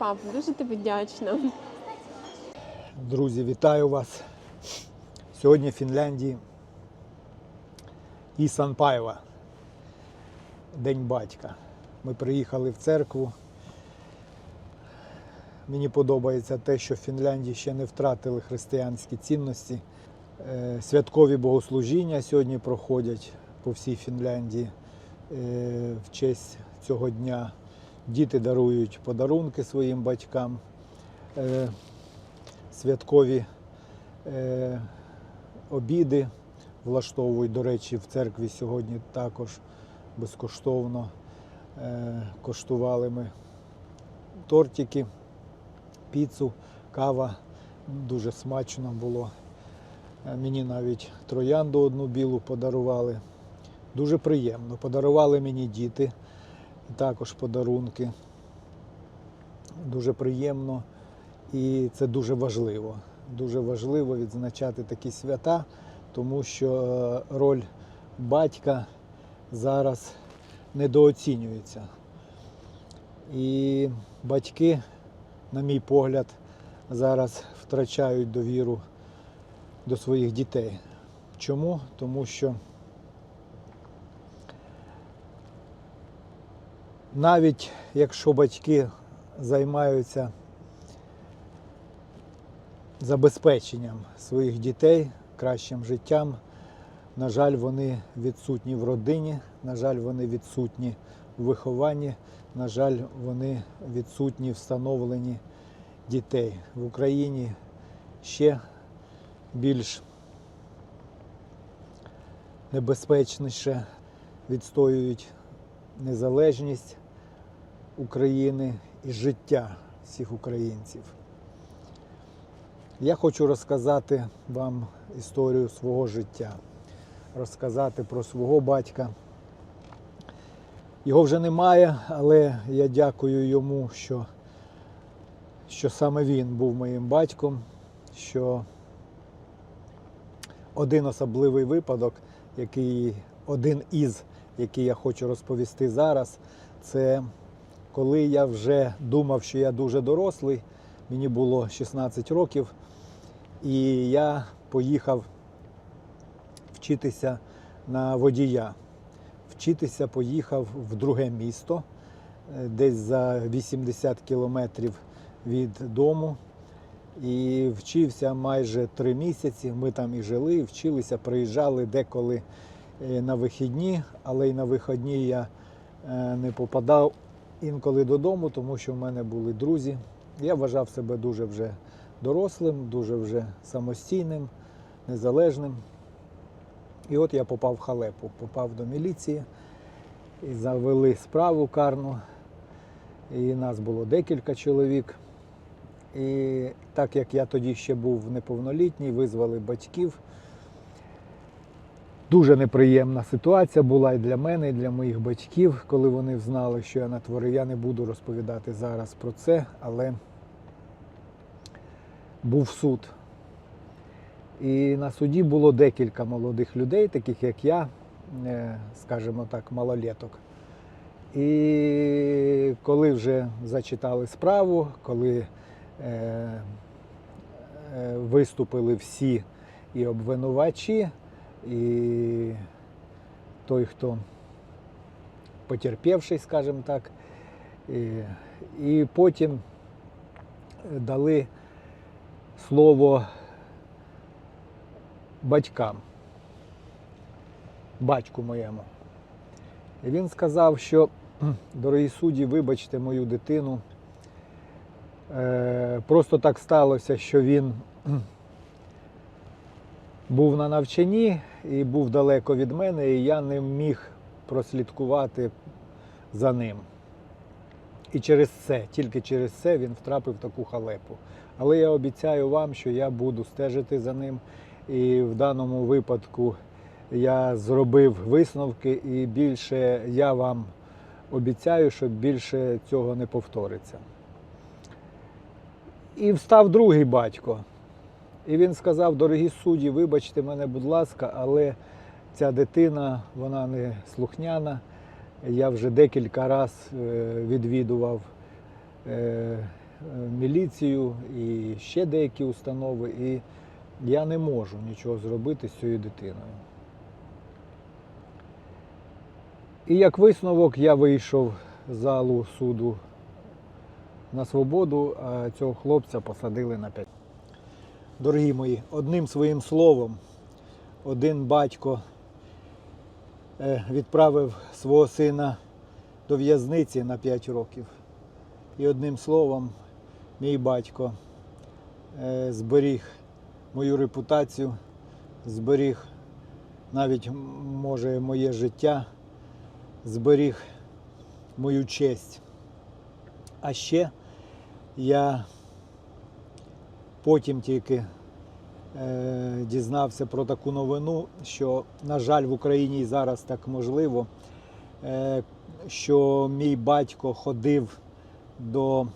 пап, дуже тобі вдячна. Друзі, вітаю вас. Сьогодні в Фінляндії Ісан Пайва, День батька. Ми приїхали в церкву. Мені подобається те, що в Фінляндії ще не втратили християнські цінності. Е, Святкові богослужіння сьогодні проходять по всій Фінляндії е, в честь цього дня. Діти дарують подарунки своїм батькам. Е, Святкові е, обіди влаштовують. До речі, в церкві сьогодні також безкоштовно е, коштували ми тортики, піцу, кава. Дуже смачно було. Мені навіть троянду одну білу подарували. Дуже приємно. Подарували мені діти також подарунки. Дуже приємно. І це дуже важливо. Дуже важливо відзначати такі свята, тому що е, роль батька зараз недооцінюється. І батьки, на мій погляд, зараз втрачають довіру до своїх дітей. Чому? Тому що навіть якщо батьки займаються забезпеченням своїх дітей кращим життям. На жаль, вони відсутні в родині, на жаль, вони відсутні у вихованні, на жаль, вони відсутні в становленні дітей. В Україні ще більш небезпечніше відстоюють незалежність України і життя всіх українців. Я хочу розказати вам історію свого життя, розказати про свого батька. Його вже немає, але я дякую йому, що, що саме він був моїм батьком, що один особливий випадок, який один із, який я хочу розповісти зараз, це коли я вже думав, що я дуже дорослий, мені було 16 років. І я поїхав вчитися на водія. Вчитися поїхав в друге місто, е, десь за 80 кілометрів від дому. І вчився майже три місяці. Ми там і жили, вчилися, приїжджали деколи е, на вихідні, але й на вихідні я е, не попадав інколи додому, тому що в мене були друзі. Я вважав себе дуже вже дорослим, дуже вже самостійним, незалежним. І от я попав в халепу, попав до міліції і завели справу карну. І нас було декілька чоловік. І так як я тоді ще був неповнолітній, визвали батьків. Дуже неприємна ситуація була і для мене, і для моїх батьків, коли вони знали, що я натворив. Я не буду розповідати зараз про це, але був суд. І на суді було декілька молодих людей, таких як я, е, скажімо так, малолеток. І коли вже зачитали справу, коли е, е, виступили всі і обвинувачі, і той, хто потерпівший, скажімо так, і, і потім дали слово батькам, батьку моєму. І він сказав, що, дорогі судді, вибачте мою дитину. Е, Просто так сталося, що він був на навчанні і був далеко від мене, і я не міг прослідкувати за ним. І через це, тільки через це він втрапив в таку халепу. Але я обіцяю вам, що я буду стежити за ним. І в даному випадку я зробив висновки, і більше я вам обіцяю, що більше цього не повториться. І встав другий батько. І він сказав: дорогі судді, вибачте мене, будь ласка, але ця дитина, вона не слухняна. Я вже декілька разів відвідував е, міліцію, і ще деякі установи, і я не можу нічого зробити з цією дитиною. І як висновок я вийшов з залу суду на свободу, а цього хлопця посадили на 5. Дорогі мої, одним своїм словом, один батько е, відправив свого сина до в'язниці на 5 років. І одним словом, мій батько е, зберіг мою репутацію, зберіг навіть може моє життя, зберіг мою честь. А ще я потім тільки е, дізнався про таку новину, що, на жаль, в Україні і зараз так можливо, е, що мій батько ходив до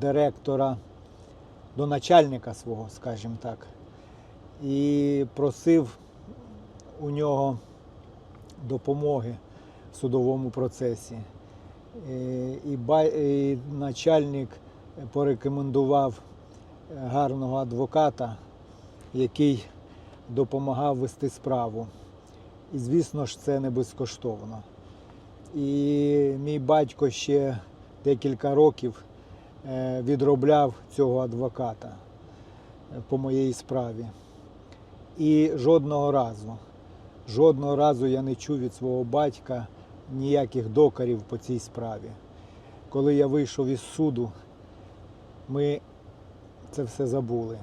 директора, до начальника свого, скажімо так, і просив у нього допомоги в судовому процесі. Е, І, і начальник порекомендував гарного адвоката, який допомагав вести справу. І, звісно ж, це не безкоштовно. І мій батько ще декілька років е, відробляв цього адвоката е, по моїй справі. І жодного разу, жодного разу я не чув від свого батька ніяких докарів по цій справі. Коли я вийшов із суду, ми це все забули.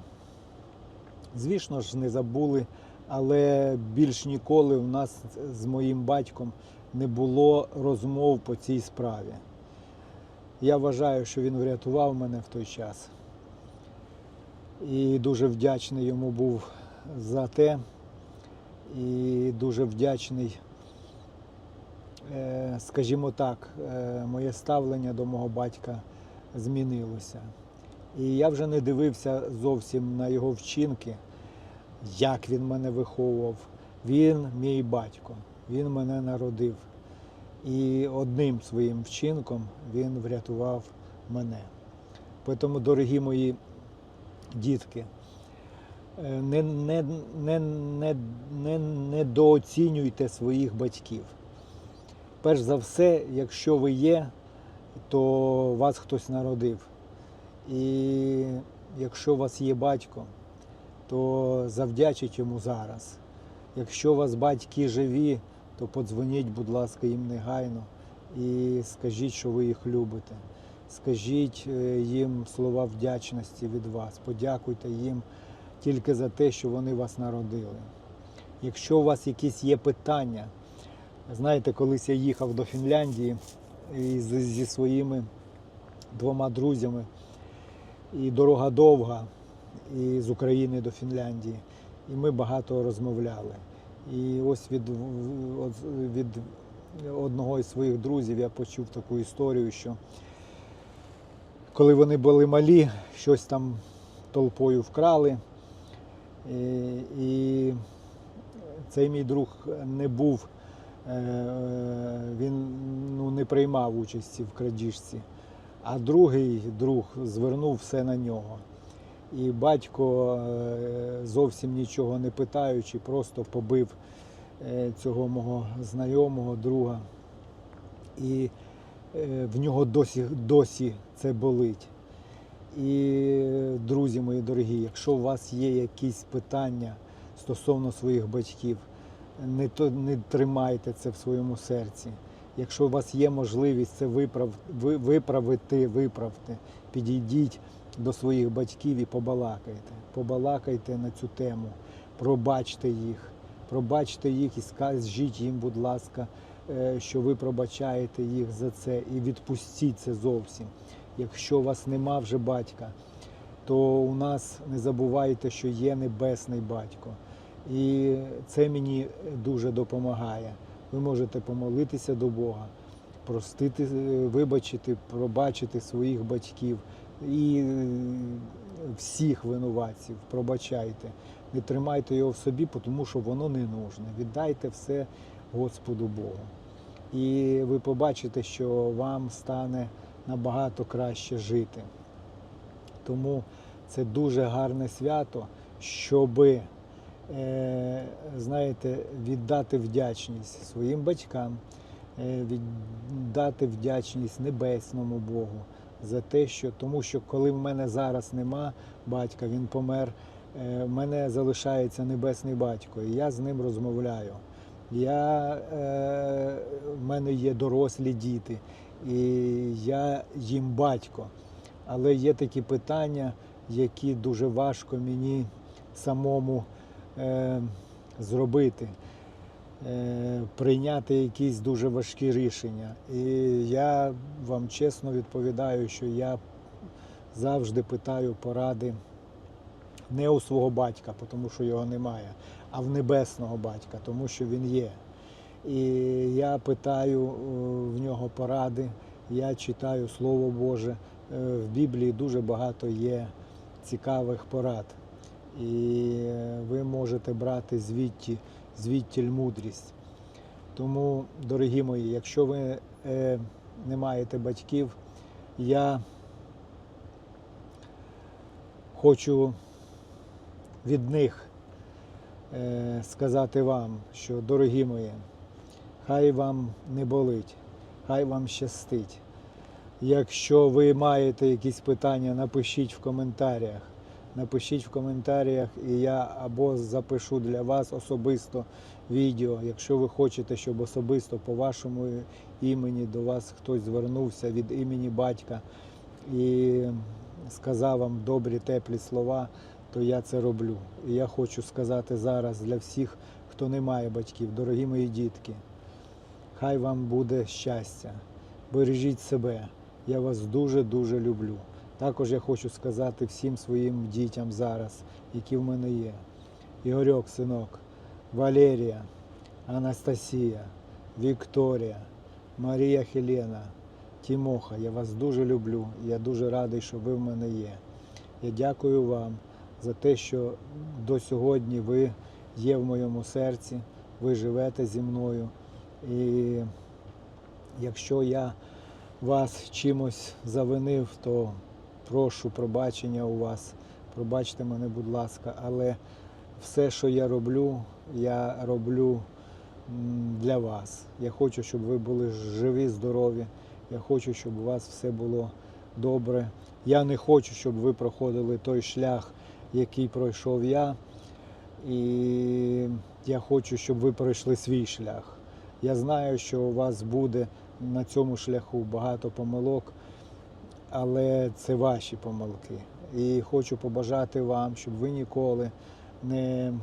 Звісно ж, не забули, але більш ніколи у нас з моїм батьком не було розмов по цій справі. Я вважаю, що він врятував мене в той час. І дуже вдячний йому був за те. І дуже вдячний, е, скажімо так, е, моє ставлення до мого батька змінилося. І я вже не дивився зовсім на його вчинки, як він мене виховував. Він мій батько, він мене народив. І одним своїм вчинком він врятував мене. Тому, дорогі мої дітки, е, не, не, не, не, не, недооцінюйте своїх батьків. Перш за все, якщо ви є, то вас хтось народив. І якщо у вас є батько, то завдячіть йому зараз. Якщо у вас батьки живі, то подзвоніть, будь ласка, їм негайно і скажіть, що ви їх любите. Скажіть е, їм слова вдячності від вас. Подякуйте їм тільки за те, що вони вас народили. Якщо у вас якісь є питання, знаєте, колись я їхав до Фінляндії із- зі своїми двома друзями, і дорога довга і з України до Фінляндії. І ми багато розмовляли. І ось від, від одного із своїх друзів я почув таку історію, що коли вони були малі, щось там толпою вкрали. І, і цей мій друг не був, е, він ну, не приймав участі в крадіжці, а другий друг звернув все на нього. І батько, е, зовсім нічого не питаючи, просто побив е, цього мого знайомого друга. І е, в нього досі, досі це болить. І, друзі мої дорогі, якщо у вас є якісь питання стосовно своїх батьків, не, то, не тримайте це в своєму серці. Якщо у вас є можливість це виправ, ви- виправити, виправте, підійдіть до своїх батьків і побалакайте. Побалакайте на цю тему, пробачте їх, пробачте їх і скажіть їм, будь ласка, е, що ви пробачаєте їх за це і відпустіть це зовсім. Якщо у вас нема вже батька, то у нас не забувайте, що є небесний батько. І це мені дуже допомагає. Ви можете помолитися до Бога, простити, е, вибачити, пробачити своїх батьків і е, всіх винуватців. Пробачайте. Не тримайте його в собі, тому що воно не нужне. Віддайте все Господу Богу. І ви побачите, що вам стане набагато краще жити. Тому це дуже гарне свято, щоби, знаєте, віддати вдячність своїм батькам, е, віддати вдячність небесному Богу за те, що тому що коли в мене зараз нема батька, він помер, е, в мене залишається небесний батько, і я з ним розмовляю. Я, е, в мене є дорослі діти, і я їм батько. Але є такі питання, які дуже важко мені самому е, зробити, е, прийняти якісь дуже важкі рішення. І я вам чесно відповідаю, що я завжди питаю поради не у свого батька, тому що його немає, а в небесного батька, тому що він є. І я питаю е, в нього поради, я читаю Слово Боже. Е, В Біблії дуже багато є цікавих порад. І ви можете брати звідті, звідтіль мудрість. Тому, дорогі мої, якщо ви е, не маєте батьків, я хочу від них е, сказати вам, що, дорогі мої, хай вам не болить, хай вам щастить. Якщо ви маєте якісь питання, напишіть в коментарях. Напишіть в коментарях, і я або запишу для вас особисто відео. Якщо ви хочете, щоб особисто по вашому імені до вас хтось звернувся від імені батька і сказав вам добрі, теплі слова, то я це роблю. І я хочу сказати зараз для всіх, хто не має батьків, дорогі мої дітки, хай вам буде щастя, бережіть себе. Я вас дуже-дуже люблю. Також я хочу сказати всім своїм дітям зараз, які в мене є. Ігорьок, синок, Валерія, Анастасія, Вікторія, Марія Хелена, Тімоха, я вас дуже люблю. Я дуже радий, що ви в мене є. Я дякую вам за те, що до сьогодні ви є в моєму серці, ви живете зі мною. І якщо я вас чимось завинив, то прошу пробачення у вас. Пробачте мене, будь ласка, але все, що я роблю, я роблю для вас. Я хочу, щоб ви були живі, здорові. Я хочу, щоб у вас все було добре. Я не хочу, щоб ви проходили той шлях, який пройшов я. І я хочу, щоб ви пройшли свій шлях. Я знаю, що у вас буде на цьому шляху багато помилок, але це ваші помилки. І хочу побажати вам, щоб ви ніколи не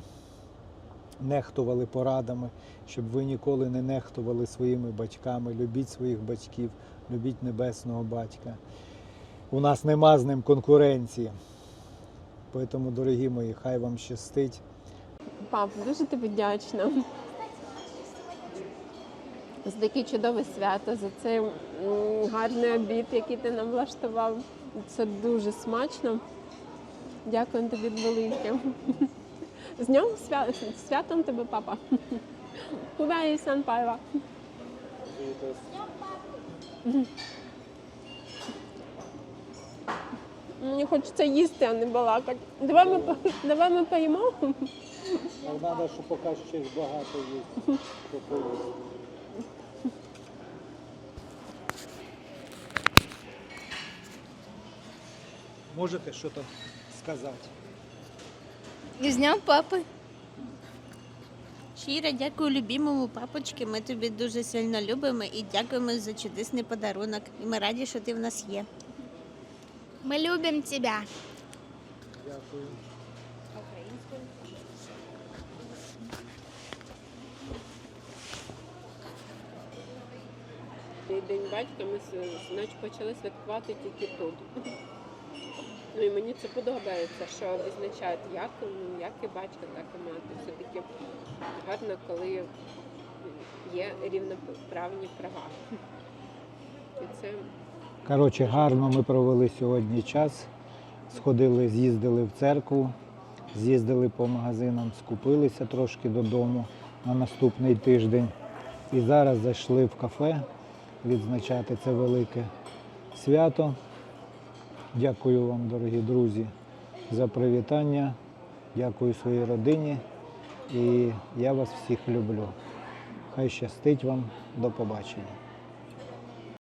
нехтували порадами, щоб ви ніколи не нехтували своїми батьками. Любіть своїх батьків, любіть небесного батька. У нас нема з ним конкуренції. Тому, дорогі мої, хай вам щастить. Пап, дуже тобі вдячна. За таке чудове свято, за цей гарний обід, який ти нам влаштував. Це дуже смачно. Дякую тобі велике. З днем свя... святом тебе, папа. Кувай сан пайва. Мені хочеться їсти, а не балакати. Давай ми, давай ми поїмо. Треба, щоб поки ще багато є. Можете щось сказати? З днем папи. Щиро дякую любимому папочки. Ми тобі дуже сильно любимо і дякуємо за чудесний подарунок. І ми раді, що ти в нас є. Ми любимо тебе. Дякую. День батька ми значить, почали святкувати тільки тут. Ну і мені це подобається, що визначають як, як і батька, так і мати. Все-таки гарно, коли є рівноправні права. І це Коротше, гарно ми провели сьогодні час. Сходили, з'їздили в церкву, з'їздили по магазинам, скупилися трошки додому на наступний тиждень. І зараз зайшли в кафе відзначати це велике свято. Дякую вам, дорогі друзі, за привітання. Дякую своїй родині. І я вас всіх люблю. Хай щастить вам. До побачення.